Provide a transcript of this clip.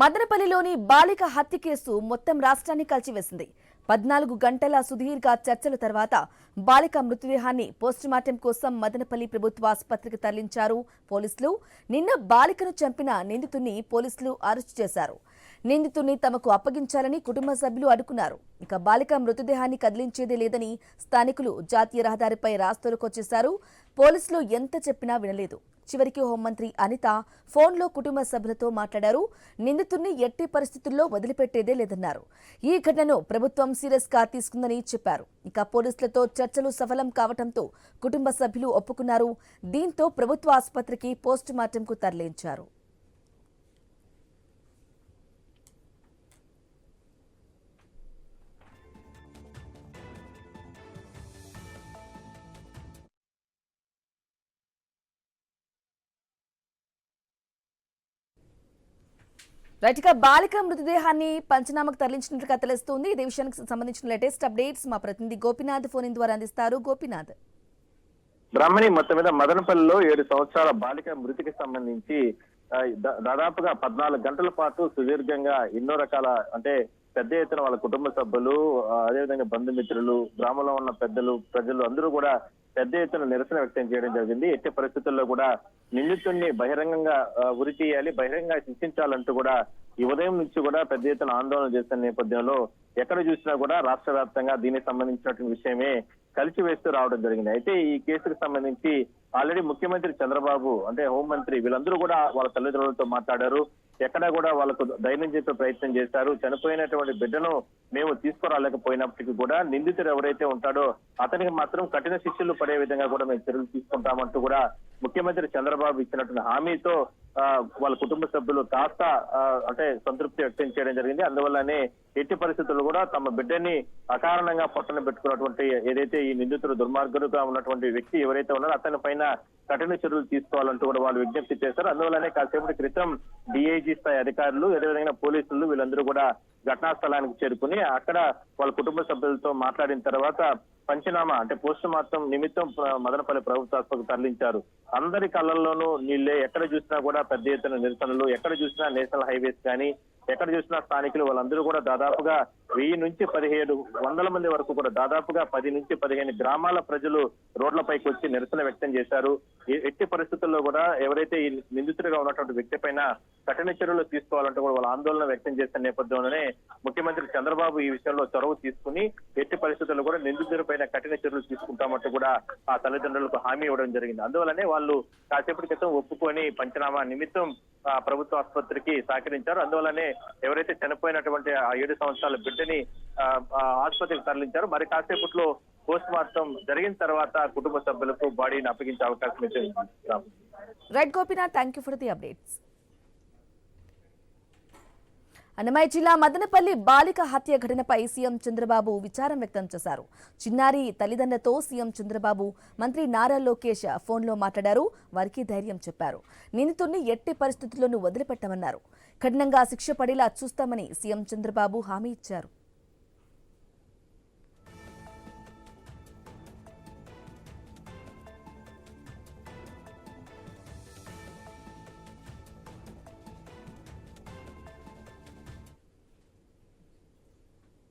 మదనపల్లిలోని బాలిక హత్య కేసు మొత్తం రాష్ట్రాన్ని కలిచివేసింది పద్నాలుగు గంటల సుదీర్ఘ చర్చల తర్వాత బాలిక మృతదేహాన్ని పోస్టుమార్టం కోసం మదనపల్లి ప్రభుత్వ ఆసుపత్రికి తరలించారు పోలీసులు. నిన్న బాలికను చంపిన నిందితుడిని పోలీసులు అరెస్టు చేశారు. నిందితుడిని తమకు అప్పగించాలని కుటుంబ సభ్యులు అడుగున్నారు ఇక బాలిక మృతదేహాన్ని కదిలించేదే లేదని స్థానికులు జాతీయ రహదారిపై రాస్తోలుకొచ్చేశారు పోలీసులు ఎంత చెప్పినా వినలేదు. చివరికి హోంమంత్రి అనిత ఫోన్లో కుటుంబ సభ్యులతో మాట్లాడారు. నిందితుడిని ఎట్టి పరిస్థితుల్లో వదిలిపెట్టేదే లేదన్నారు. ఈ ఘటనను ప్రభుత్వం సీరియస్గా తీసుకుందని చెప్పారు. ఇక పోలీసులతో చర్చలు సఫలం కావడంతో కుటుంబ సభ్యులు ఒప్పుకున్నారు. దీంతో ప్రభుత్వ ఆసుపత్రికి పోస్టుమార్టంకు తరలించారు. రైట్ ఇక బాలిక మృతదేహాన్ని పంచనామకు తరలించినట్లుగా తెలుస్తోంది. ఇదే విషయానికి సంబంధించిన లేటెస్ట్ అప్డేట్స్ మా ప్రతినిధి గోపినాథ్ ఫోన్ ఇన్ ద్వారా అందిస్తారు. గోపినాథ్. బ్రాహ్మణి మొత్తం మీద మదనపల్లిలో ఏడు సంవత్సరాల బాలిక మృతికి సంబంధించి దాదాపుగా పద్నాలుగు గంటల పాటు సుదీర్ఘంగా ఎన్నో రకాల అంటే పెద్ద ఎత్తున వాళ్ళ కుటుంబ సభ్యులు అదేవిధంగా బంధుమిత్రులు గ్రామంలో ఉన్న పెద్దలు ప్రజలు అందరూ కూడా పెద్ద ఎత్తున నిరసన వ్యక్తం చేయడం జరిగింది. ఎట్టి పరిస్థితుల్లో కూడా నిందితుడిని బహిరంగంగా ఉరి తీయాలి బహిరంగంగా శిక్షించాలంటూ కూడా ఈ ఉదయం నుంచి కూడా పెద్ద ఎత్తున ఆందోళన చేస్తున్న నేపథ్యంలో ఎక్కడ చూసినా కూడా రాష్ట్ర వ్యాప్తంగా దీనికి సంబంధించినటువంటి విషయమే కలిసి వేస్తూ రావడం జరిగింది. అయితే ఈ కేసుకు సంబంధించి ఆల్రెడీ ముఖ్యమంత్రి చంద్రబాబు అంటే హోంమంత్రి వీళ్ళందరూ కూడా వాళ్ళ తల్లిదండ్రులతో మాట్లాడారు. ఎక్కడా కూడా వాళ్ళకు ధైర్యం చెప్పే ప్రయత్నం చేశారు. చనిపోయినటువంటి బిడ్డను మేము తీసుకురాలేకపోయినప్పటికీ కూడా నిందితుడు ఎవరైతే ఉంటాడో అతనికి మాత్రం కఠిన శిక్షలు పడే విధంగా కూడా మేము చర్యలు తీసుకుంటామంటూ కూడా ముఖ్యమంత్రి చంద్రబాబు ఇచ్చినటువంటి హామీతో వాళ్ళ కుటుంబ సభ్యులు కాస్త అంటే సంతృప్తి వ్యక్తం చేయడం జరిగింది. అందువల్లనే ఎట్టి పరిస్థితుల్లో కూడా తమ బిడ్డని అకారణంగా పొట్టన పెట్టుకున్నటువంటి ఏదైతే ఈ నిందితుడు దుర్మార్గుడుగా ఉన్నటువంటి వ్యక్తి ఎవరైతే ఉన్నారో అతని పైన కఠిన చర్యలు తీసుకోవాలంటూ కూడా వాళ్ళు విజ్ఞప్తి చేశారు. అందువల్లనే కాసేపటి క్రితం డిఐజీ స్థాయి అధికారులు అదేవిధంగా పోలీసులు వీళ్ళందరూ కూడా ఘటనా స్థలానికి చేరుకుని అక్కడ వాళ్ళ కుటుంబ సభ్యులతో మాట్లాడిన తర్వాత పంచనామా అంటే పోస్ట్ మార్టం నిమిత్తం మదనపల్లి ప్రభుత్వ ఆసుపత్రికి తరలించారు. అందరి కళ్ళల్లోనూ నీళ్ళే. ఎక్కడ చూసినా కూడా పెద్ద ఎత్తున నిరసనలు ఎక్కడ చూసినా నేషనల్ హైవేస్ కానీ ఎక్కడ చూసినా స్థానికులు వాళ్ళందరూ కూడా దాదాపుగా వెయ్యి నుంచి పదిహేడు వందల మంది వరకు కూడా దాదాపుగా పది నుంచి పదిహేను గ్రామాల ప్రజలు రోడ్లపైకి వచ్చి నిరసన వ్యక్తం చేశారు. ఎట్టి పరిస్థితుల్లో కూడా ఎవరైతే ఈ నిందితుడిగా ఉన్నటువంటి వ్యక్తి పైన కఠిన చర్యలు తీసుకోవాలంటూ కూడా వాళ్ళ ఆందోళన వ్యక్తం చేసిన నేపథ్యంలోనే ముఖ్యమంత్రి చంద్రబాబు ఈ విషయంలో చొరవ తీసుకుని ఎట్టి పరిస్థితుల్లో కూడా నిందితుడి పైన కఠిన చర్యలు తీసుకుంటామంటూ కూడా ఆ తల్లిదండ్రులకు హామీ ఇవ్వడం జరిగింది. అందువల్లనే వాళ్ళు కాసేపటి క్రితం ఒప్పుకొని పంచనామా నిమిత్తం ప్రభుత్వ ఆసుపత్రికి సహకరించారు. అందువల్లనే ఎవరైతే చనిపోయినటువంటి ఆ ఏడు సంవత్సరాల బిడ్డని ఆసుపత్రికి తరలించారు. మరి కాసేపట్లో పోస్ట్ మార్టం జరిగిన తర్వాత కుటుంబ సభ్యులకు బాడీని అప్పగించే అవకాశం అయితే right Gopinath thank you for the updates Annamayya జిల్లా మదనపల్లి బాలిక హత్య ఘటనపై సీఎం చంద్రబాబు విచారం వ్యక్తం చేశారు. చిన్నారి తల్లిదండ్రులతో సీఎం చంద్రబాబు మంత్రి నారా లోకేష్ ఫోన్లో మాట్లాడారు. వారికి ధైర్యం చెప్పారు. నిందితుడిని ఎట్టి పరిస్థితుల్లోనూ వదిలిపెట్టమన్నారు. కఠినంగా శిక్ష పడేలా చూస్తామని సీఎం చంద్రబాబు హామీ ఇచ్చారు.